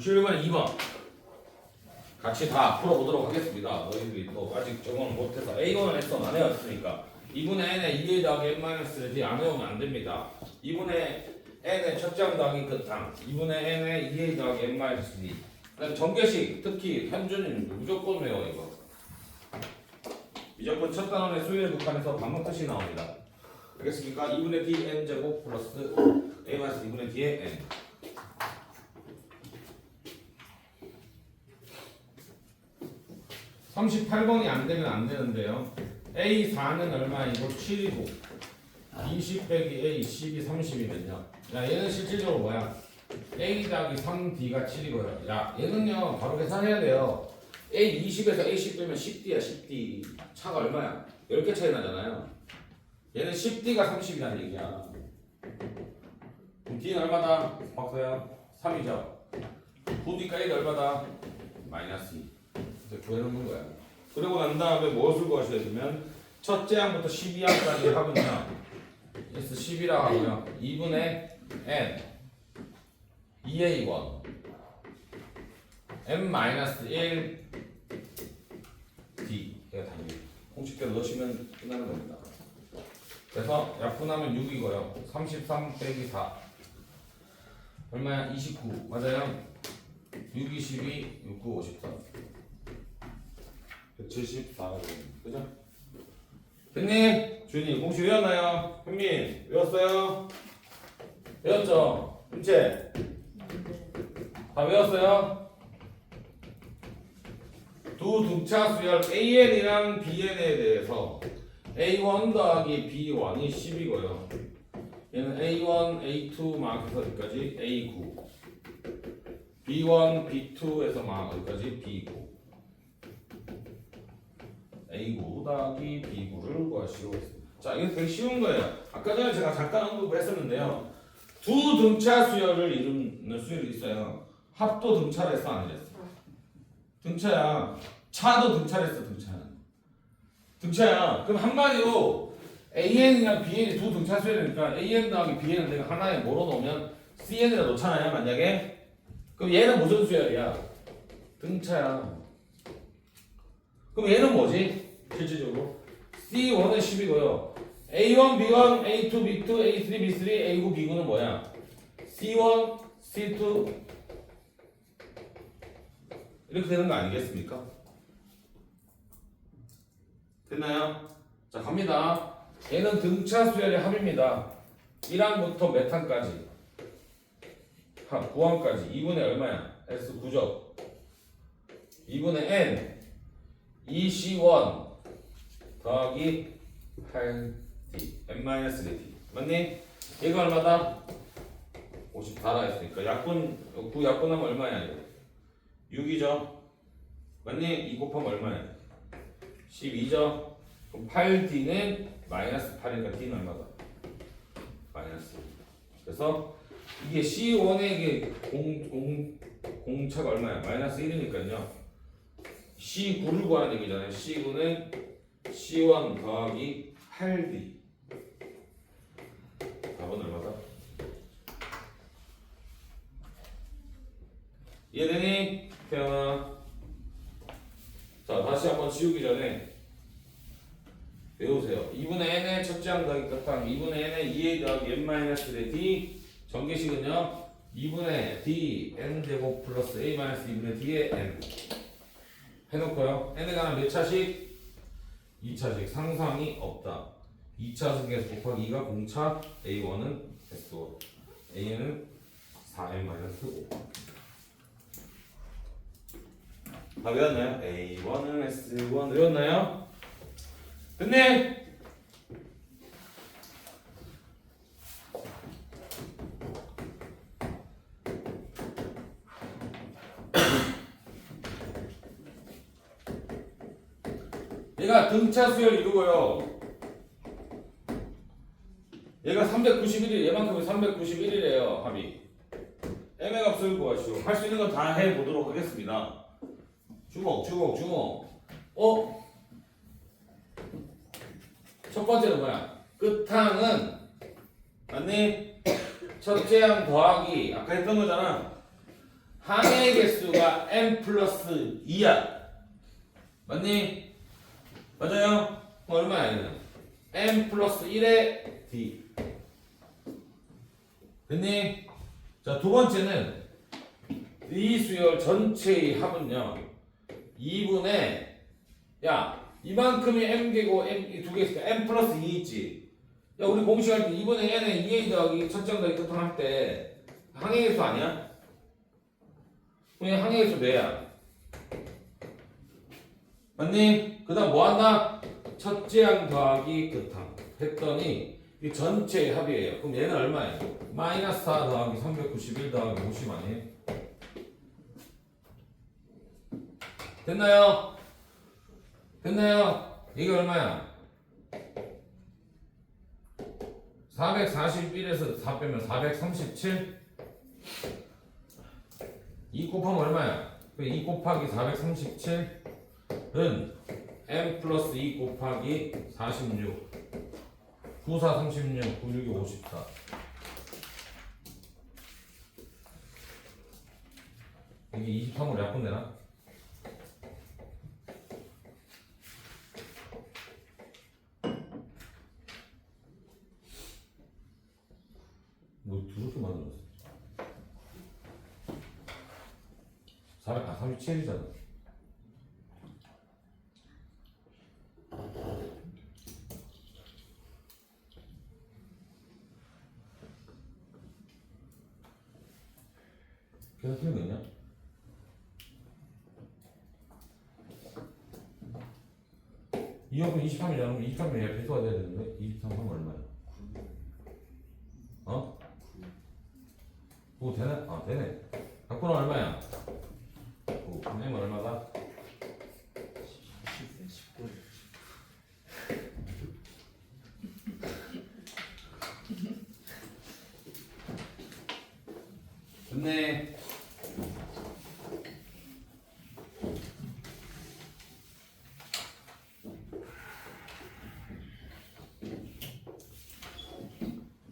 61번에 2번 같이 다 풀어보도록 하겠습니다. 너희들이 또 아직 적응을 못해서 A1은 했어 안 해왔으니까 2분의 n에 2a 더하기 n-를 d 안 해오면 안 됩니다. 2분의 n의 첫장 더하기 끝장 2분의 n에 2a 더하기 n-d 그다음 전개식 특히 현준이는 무조건 외워 이거 무조건 첫 단원의 수위를 국한해서 반복 뜻이 나옵니다. 알겠습니까? 2분의 d n 제곱 플러스 a 마이너스 2분의 d의 n 38번이 안 되면 안 되는데요. A4는 얼마이고 7이고 20 빼기 A 10이 30이면요. 야 얘는 실질적으로 뭐야? A 더하기 3D가 7이고요. 야 얘는요 바로 계산해야 돼요. A 20에서 A 10 빼면 10D야 10D 차가 얼마야? 10개 차이 나잖아요. 얘는 10D가 30이라는 얘기야. 그럼 D는 얼마다? 박서야 3이죠. 9D가 A가 얼마다? 마이너스 2. 이제 구해놓는 거야. 그리고 난 다음에 무엇을 구하셔야 되면 첫째 항부터 12항까지 하면요. S 10이라고 하고요. 2분의 n 2a1 n-1 d 이가 답이 공식대로 넣으시면 끝나는 겁니다. 그래서 약분하면 6이고요. 33 빼기 4 얼마야? 29 맞아요? 6, 22, 6, 9, 54 174 그죠? 현님 주인님 공식 외웠나요? 현민 외웠어요? 외웠죠? 문채 다 외웠어요? 두 등차 수열 AN이랑 BN에 대해서 A1 더하기 B1이 10이고요 얘는 A1, A2 막 해서 여기까지 A9 B1, B2에서 막 여기까지 B9 A9 더하기 B9를 구하시고 있습니다. 자, 이거 되게 쉬운 거예요. 아까 전에 제가 잠깐 언급을 했었는데요. 두 등차 수열을 이루는 수열이 있어요. 합도 등차를 했어, 안 했어? 등차야. 차도 등차를 했어, 등차. 등차야. 그럼 한마디로 AN이랑 BN이 두 등차 수열이니까 AN 더하기 BN을 내가 하나에 몰아놓으면 CN에다 놓잖아요, 만약에. 그럼 얘는 무슨 수열이야? 등차야. 그럼 얘는 뭐지? 실질적으로 C1은 10이고요. A1, B1, A2, B2, A3, B3, A9, B9는 뭐야? C1, C2 이렇게 되는 거 아니겠습니까? 됐나요? 자 갑니다. 얘는 등차 수열의 합입니다. 1항부터 몇 항까지? 합 9항까지 2분의 얼마야? S 9죠. 2분의 N 2C1 더하기 8D n-4D 맞니? 얘가 얼마다? 54라 했으니까 약분 9 약분하면 얼마야 이거? 6이죠 맞니? 2 곱하면 얼마야? 12죠 그럼 8D는 마이너스 8이니까 D는 얼마다? 마이너스 그래서 이게 C1의 이게 공, 공, 공차가 얼마야? 마이너스 1이니까요 C9를 구하는 얘기잖아요. C9는 C1 더하기 8D. 답은 얼마다? 이해되니? 태연아. 자, 다시 한번 지우기 전에 외우세요. 2분의 n의 첫째 항 더하기 끝항 2분의 n의 2a 더하기 n-의 d 전개식은요. 2분의 d n 제곱 플러스 a 2분의 d의 n 해놓고요. n에 관한 몇 차식? 2차식 상상이 없다. 2차식에서 곱하기 2가 공차 A1은 S1 A는 4n-5 다 외웠나요? A1은 S1 외웠나요? 됐네! 얘가 등차 수열 이루고요. 얘가 391이 얘만큼은 391이래요 합이. m의 값을 구하시오. 할 수 있는 건 다 해보도록 하겠습니다. 주먹 주먹 주먹. 어? 첫 번째는 뭐야? 끝항은 맞니? 첫째 항 더하기 아까 했던 거잖아. 항해의 개수가 n 플러스 2야. 맞니? 맞아요? 얼마야 이거는? n 플러스 1의 d. 됐니? 자, 두 번째는 이 수열 전체의 합은요. 2분의 야, 이만큼이 m개고 m 두개 있으니까 m 플러스 2 있지. 야, 우리 공식 할 때 2분의 n에 2a 더하기 첫째 더하기 끝할 때 항해계수 아니야? 그냥 항해계수 뭐야? 맞니? 그 다음 뭐 한다? 첫째 항 더하기 끝항 했더니 이 전체의 합이에요. 그럼 얘는 얼마예요? 마이너스 4 더하기 391 더하기 50 아니에요? 됐나요? 됐나요? 이게 얼마야? 441에서 4 빼면 437? 2 곱하면 얼마야? 2 곱하기 437 은 m 플러스 2 곱하기 46 94 36 96이 54 이게 23으로 약분되나? 뭐 두렵게 만들었어. 400, 아 37이잖아 계산 틀린 거 있냐? 이억분 23이잖아. 23면 얘 배수가 돼야 되는데 23 하면 얼마야? 어? 그거 되네? 아 되네. 갖고는 얼마야? 그 은행 얼마다?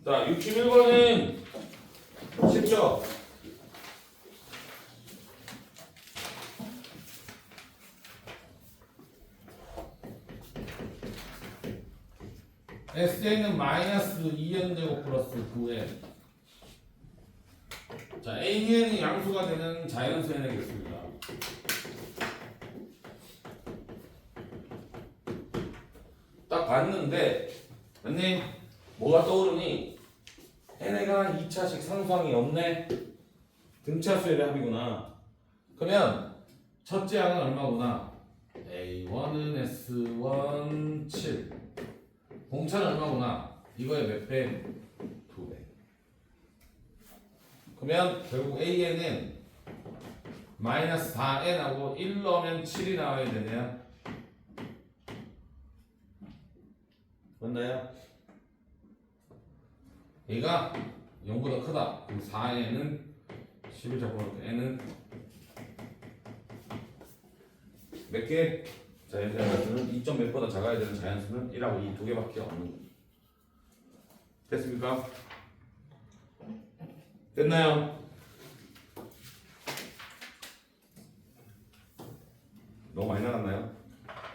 자, 61번은 쉽죠? SN은 마이너스 2n제곱 플러스 9n 자, AN이 양수가 되는 자연수 해내겠습니다. 딱 봤는데, 언니, 뭐가 떠오르니? 얘네가 2차식 상수항이 없네? 등차수의 합이구나. 그러면, 첫째 항은 얼마구나? A1은 S1 7. 공차는 얼마구나? 이거의 몇 배? 두 배. 그러면 결국 AN은 마이너스 4n하고 1 넣으면 7이 나와야 되네요. 맞나요? 얘가 0보다 크다. 그럼 4n은 10을 잡고 n은 몇 개? 자연수는 2점 몇보다 작아야 되는 자연수는 1하고 2 두 개밖에 없는 거죠. 됐습니까? 됐나요? 너무 많이 나갔나요?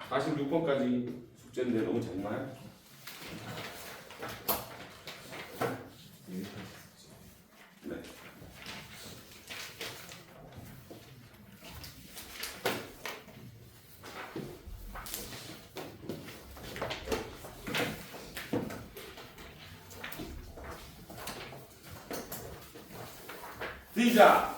46번까지 숙제인데 너무 작나요? Veja,